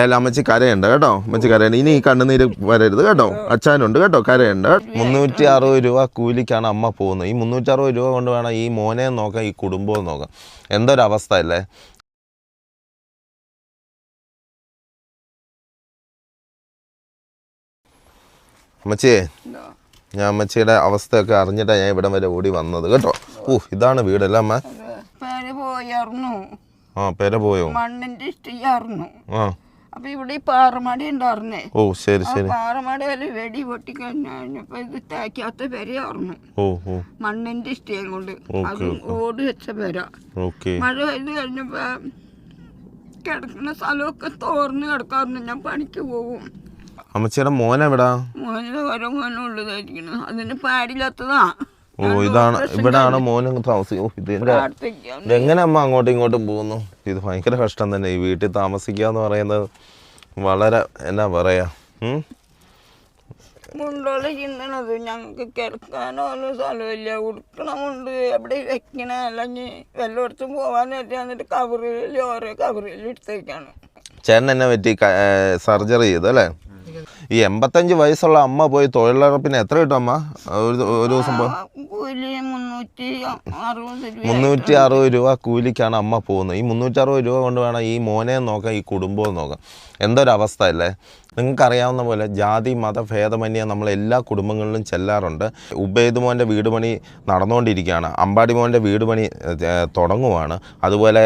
ഏല അമ്മച്ചി കരയുണ്ട് കേട്ടോ. അമ്മച്ചി കരയുണ്ട്. ഇനി ഈ കണ്ണുനീര് വരരുത് കേട്ടോ. അച്ഛനുണ്ട് കേട്ടോ കരയുണ്ട് മുന്നൂറ്റി അറുപത് രൂപ കൂലിക്കാണ് അമ്മ പോകുന്നത്. ഈ മുന്നൂറ്റി അറുപത് രൂപ കൊണ്ട് വേണം ഈ മോനെ നോക്കാം ഈ കുടുംബവും നോക്കാം. എന്തൊരവസ്ഥ അല്ലേ? അമ്മച്ചിയെ ഞാൻ അമ്മച്ചിയുടെ അവസ്ഥയൊക്കെ അറിഞ്ഞിട്ടാണ് ഞാൻ ഇവിടം വരെ ഓടി വന്നത് കേട്ടോ. ഓ ഇതാണ് വീടല്ലേ അമ്മ? പേര് പോയായിരുന്നു ആ പേര പോയോ? മണ്ണിന്റെ ഇഷ്ടിയായിരുന്നു ആ. അപ്പൊ ഇവിടെ പാറമട ഉണ്ടായിരുന്നേ ഓ ശരി ശരി. പാറമട പാറമടയിൽ വെടി പൊട്ടി കഴിഞ്ഞപ്പോ ഇത് തേക്കാത്ത പെരയായിരുന്നു ഓ ഓ. മണ്ണിന്റെ ഇഷ്ടം കൊണ്ട്. അത് ഓട് വെച്ച പെര. മഴ പെയ്ത് കഴിഞ്ഞപ്പോ കിടക്കുന്ന സ്ഥലമൊക്കെ തോർന്ന് കിടക്കാറുണ്ട്. ഞാൻ പണിക്ക് പോകും അമ്മച്ചിയുടെ മോനെവിടാ മോനെ ഓരോ മോനും ഉള്ളതായിരിക്കണം. അതിന് പാടില്ലാത്തതാ. ഓ ഇതാണ് ഇവിടാണ് മോനെ താമസിക്കുന്നത് ഓ ഇതിന്റെ എങ്ങനെ അമ്മ അങ്ങോട്ടും ഇങ്ങോട്ടും പോകുന്നു? ഇത് ഭയങ്കര കഷ്ടം തന്നെ. ഈ വീട്ടിൽ താമസിക്കുക എന്ന് പറയുന്നത് വളരെ എന്നാ പറയാ ഉം? ചിന്തണത് ഞങ്ങൾക്ക് കിടക്കാനോ ഒന്നും സ്ഥലമില്ല. ഉടുക്കണമുണ്ട് എവിടെ വെക്കണ? അല്ലെങ്കിൽ വല്ലയിടത്തും പോകാനായിട്ട് എന്നിട്ട് കവറിൽ ഓരോ കവറിൽ എടുത്തേക്കാണ്. ചേട്ടൻ എന്നെ പറ്റി സർജറി ചെയ്തു അല്ലേ? ഈ എൺപത്തഞ്ച് വയസ്സുള്ള അമ്മ പോയി തൊഴിലുറപ്പിന് എത്ര കിട്ടും അമ്മ? ഒരു ഒരു ദിവസം കൂലി മുന്നൂറ്റി അറുപത് രൂപ മുന്നൂറ്റി അറുപത് രൂപ കൂലിക്കാണ് അമ്മ പോകുന്നത്. ഈ മുന്നൂറ്റി അറുപത് രൂപ കൊണ്ട് വേണം ഈ മോനെ നോക്കാം ഈ കുടുംബവും നോക്കാം. എന്തൊരവസ്ഥ അല്ലേ? നിങ്ങൾക്കറിയാവുന്ന പോലെ ജാതി മത ഭേദമന്യേ നമ്മൾ എല്ലാ കുടുംബങ്ങളിലും ചെല്ലാറുണ്ട്. ഉബൈദ് മോന്റെ വീട് പണി നടന്നുകൊണ്ടിരിക്കുകയാണ്. അമ്പാടി മോന്റെ വീട് പണി തുടങ്ങുവാണ്. അതുപോലെ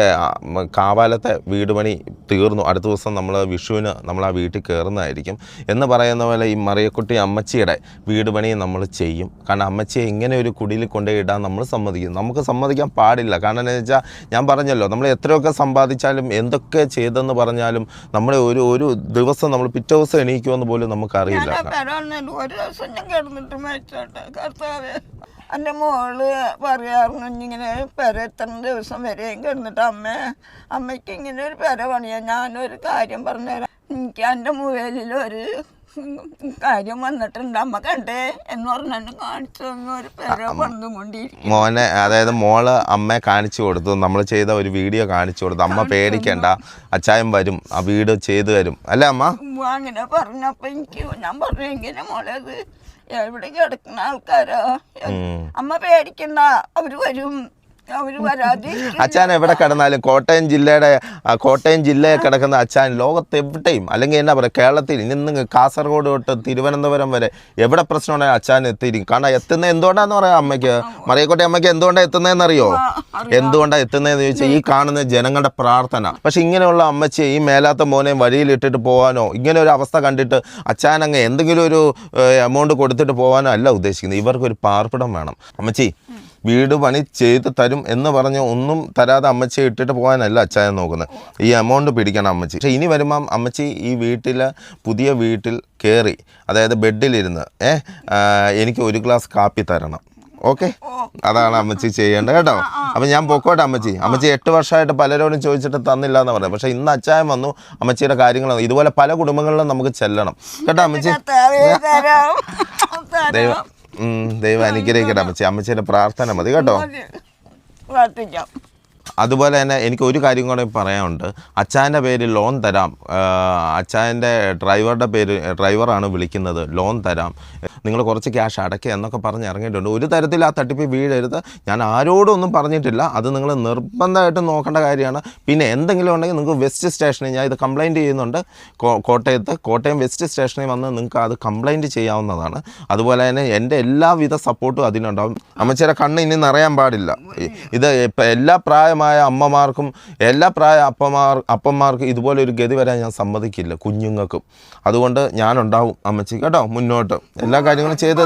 കാവാലത്തെ വീട് പണി തീർന്നു. അടുത്ത ദിവസം നമ്മൾ വിഷുവിന് നമ്മൾ ആ വീട്ടിൽ കയറുന്നതായിരിക്കും എന്ന് പറയുന്ന പോലെ ഈ മറിയക്കുട്ടി അമ്മച്ചിയുടെ വീട് പണി നമ്മൾ ചെയ്യും. കാരണം അമ്മച്ചിയെ ഇങ്ങനെ ഒരു കുടിയിൽ കൊണ്ടുപോയി ഇടാൻ നമ്മൾ സമ്മതിക്കും. നമുക്ക് സമ്മതിക്കാൻ പാടില്ല. കാരണം എന്താണെന്ന് വെച്ചാൽ ഞാൻ പറഞ്ഞല്ലോ നമ്മൾ എത്രയൊക്കെ സമ്പാദിച്ചാലും എന്തൊക്കെ ചെയ്തെന്ന് പറഞ്ഞാലും നമ്മൾ ഒരു ഒരു ദിവസം നമ്മൾ പിറ്റേ ദിവസം എണീക്കുമെന്ന് പോലും നമുക്കറിയില്ല വന്നിട്ട് ഒരു ദിവസം ഞാൻ കിടന്നിട്ട് മരിച്ചോട്ടെ. കർത്താവേ എന്റെ മോൾ പറയാറുണ്ട് ഇങ്ങനെ പെര എത്ര ദിവസം വരെയും കിടന്നിട്ട് അമ്മ അമ്മയ്ക്ക് ഇങ്ങനെ ഒരു പെര പണിയാ. ഞാനൊരു കാര്യം പറഞ്ഞുതരാം. എനിക്ക് എന്റെ മുകളിൽ ഒരു കാര്യം വന്നിട്ടുണ്ട്. അമ്മ കണ്ടേ എന്ന് പറഞ്ഞെന്നെ കാണിച്ചു ഒരു പെര മോനെ അതായത് മോൾ അമ്മയെ കാണിച്ചു കൊടുത്തു. നമ്മൾ ചെയ്ത ഒരു വീഡിയോ കാണിച്ചു കൊടുത്തു. അമ്മ പേടിക്കണ്ട. അച്ചായം വരും. ആ വീട് ചെയ്തു തരും. അല്ലേ അമ്മ? അങ്ങനെ പറഞ്ഞപ്പോ എനിക്ക് ഞാൻ പറഞ്ഞു എങ്ങനെ മോളെ അത് എവിടെ കിടക്കുന്ന ആൾക്കാരോ? അമ്മ പേടിക്കണ്ട. അവർ വരും. അച്ഛൻ എവിടെ കിടന്നാലും കോട്ടയം ജില്ലയുടെ കോട്ടയം ജില്ലയിൽ കിടക്കുന്ന അച്ഛൻ ലോകത്ത് എവിടെയും അല്ലെങ്കിൽ എന്നാ പറയുക കേരളത്തിൽ ഇന്ന് കാസർഗോഡ് തൊട്ട് തിരുവനന്തപുരം വരെ എവിടെ പ്രശ്നം ഉണ്ടെങ്കിൽ അച്ഛൻ എത്തിയിരിക്കും. കാരണം എത്തുന്ന എന്തുകൊണ്ടാന്ന് പറയാം അമ്മയ്ക്ക്? മറിയക്കോട്ടെ അമ്മയ്ക്ക് എന്തുകൊണ്ടാണ് എത്തുന്നതെന്ന് അറിയോ. എന്തുകൊണ്ടാണ് എത്തുന്നതെന്ന് ചോദിച്ചാൽ ഈ കാണുന്ന ജനങ്ങളുടെ പ്രാർത്ഥന. പക്ഷെ ഇങ്ങനെയുള്ള അമ്മച്ചി ഈ മേലാത്ത മോനെയും വഴിയിൽ ഇട്ടിട്ട് പോകാനോ ഇങ്ങനെ ഒരു അവസ്ഥ കണ്ടിട്ട് അച്ഛൻ അങ്ങ് എന്തെങ്കിലും ഒരു എമൗണ്ട് കൊടുത്തിട്ട് പോകാനോ അല്ല ഉദ്ദേശിക്കുന്നത്. ഇവർക്കൊരു പാർപ്പിടം വേണം. അമ്മച്ചി വീട് പണി ചെയ്ത് തരും എന്ന് പറഞ്ഞ് ഒന്നും തരാതെ അമ്മച്ചി ഇട്ടിട്ട് പോകാനല്ല അച്ചായൻ നോക്കുന്നത്. ഈ എമൗണ്ട് പിടിക്കണം അമ്മച്ചി. പക്ഷേ ഇനി വരുമ്പം അമ്മച്ചി ഈ വീട്ടിൽ പുതിയ വീട്ടിൽ കയറി അതായത് ബെഡിലിരുന്ന് ഏ എനിക്ക് ഒരു ഗ്ലാസ് കാപ്പി തരണം. ഓക്കെ? അതാണ് അമ്മച്ചി ചെയ്യേണ്ടത് കേട്ടോ. അപ്പം ഞാൻ പൊക്കോട്ടെ അമ്മച്ചി. അമ്മച്ചി എട്ട് വർഷമായിട്ട് പലരോടും ചോദിച്ചിട്ട് തന്നില്ല എന്ന് പറയാം പക്ഷേ ഇന്ന് അച്ചായം വന്നു അമ്മച്ചിയുടെ കാര്യങ്ങൾ ഇതുപോലെ പല കുടുംബങ്ങളിലും നമുക്ക് ചെല്ലണം. കേട്ടോ അമ്മച്ചി? ദൈവം. ദൈവം അനുഗ്രഹിക്കട്ടെ അമ്മച്ചി. അമ്മച്ചിയുടെ പ്രാർത്ഥന മതി കേട്ടോ. പ്രാർത്ഥിക്കാം. അതുപോലെ തന്നെ എനിക്ക് ഒരു കാര്യം കൂടെ പറയാനുണ്ട്. അച്ചാന്റെ പേര് ലോൺ തരാം. അച്ചാന്റെ ഡ്രൈവറുടെ പേര് ഡ്രൈവറാണ് വിളിക്കുന്നത്. ലോൺ തരാം. നിങ്ങൾ കുറച്ച് ക്യാഷ് അടയ്ക്കുക എന്നൊക്കെ പറഞ്ഞ് ഇറങ്ങിയിട്ടുണ്ട്. ഒരു തരത്തിൽ ആ തട്ടിപ്പ് വീഴരുത്. ഞാൻ ആരോടും ഒന്നും പറഞ്ഞിട്ടില്ല. അത് നിങ്ങൾ നിർബന്ധമായിട്ടും നോക്കേണ്ട കാര്യമാണ്. പിന്നെ എന്തെങ്കിലും ഉണ്ടെങ്കിൽ നിങ്ങൾക്ക് വെസ്റ്റ് സ്റ്റേഷനിൽ ഞാൻ ഇത് കംപ്ലയിന്റ് ചെയ്യുന്നുണ്ട്. കോട്ടയത്ത് കോട്ടയം വെസ്റ്റ് സ്റ്റേഷനിൽ വന്ന് നിങ്ങൾക്ക് അത് കംപ്ലയിന്റ് ചെയ്യാവുന്നതാണ്. അതുപോലെ തന്നെ എന്റെ എല്ലാവിധ സപ്പോർട്ടും അതിനുണ്ടാവും അമ്മച്ചിയുടെ കണ്ണ് ഇനി നിറയാൻ പാടില്ല. ഇത് ഇപ്പം എല്ലാ പ്രായമായ അമ്മമാർക്കും എല്ലാ പ്രായ അപ്പമാർ അപ്പന്മാർക്കും ഇതുപോലെ ഒരു ഗതി വരാൻ ഞാൻ സമ്മതിക്കില്ല കുഞ്ഞുങ്ങൾക്കും. അതുകൊണ്ട് ഞാനുണ്ടാവും അമ്മച്ചി. കേട്ടോ മുന്നോട്ട്. എല്ലാ കാര്യങ്ങളും ചെയ്ത്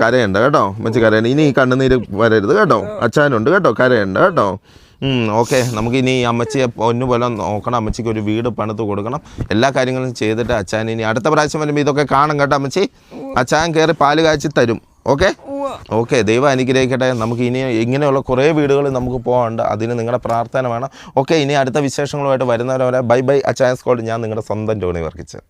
കരയുണ്ട് കേട്ടോ മച്ചി കരയണ്ട. ഇനി കണ്ണുനീര് വരരുത് കേട്ടോ. അച്ഛനുണ്ട് കേട്ടോ കരയണ്ട കേട്ടോ. ഓക്കെ. നമുക്ക് ഇനി അമ്മച്ചിയെ പൊന്നു പോലെ നോക്കണം. അമ്മച്ചിക്ക് ഒരു വീട് പണിത് കൊടുക്കണം. എല്ലാ കാര്യങ്ങളും ചെയ്തിട്ട് അച്ഛൻ ഇനി അടുത്ത പ്രാവശ്യം വരുമ്പോൾ ഇതൊക്കെ കാണും കേട്ടോ അമ്മച്ചി. അച്ഛൻ കയറി പാൽ കാച്ചി തരും. ഓക്കെ. ഓക്കെ ദൈവം അനുഗ്രഹിക്കട്ടെ. നമുക്ക് ഇനി ഇങ്ങനെയുള്ള കുറേ വീടുകൾ നമുക്ക് പോകാനുണ്ട് അതിന് നിങ്ങളുടെ പ്രാർത്ഥന വേണം. ഓക്കെ ഇനി അടുത്ത വിശേഷങ്ങളുമായിട്ട് വരുന്നവരെ ബൈ ബൈ. അച്ചായൻസ് സ്കോഡ് ഞാൻ നിങ്ങളുടെ സ്വന്തം ജോണി വർക്കിച്ച്.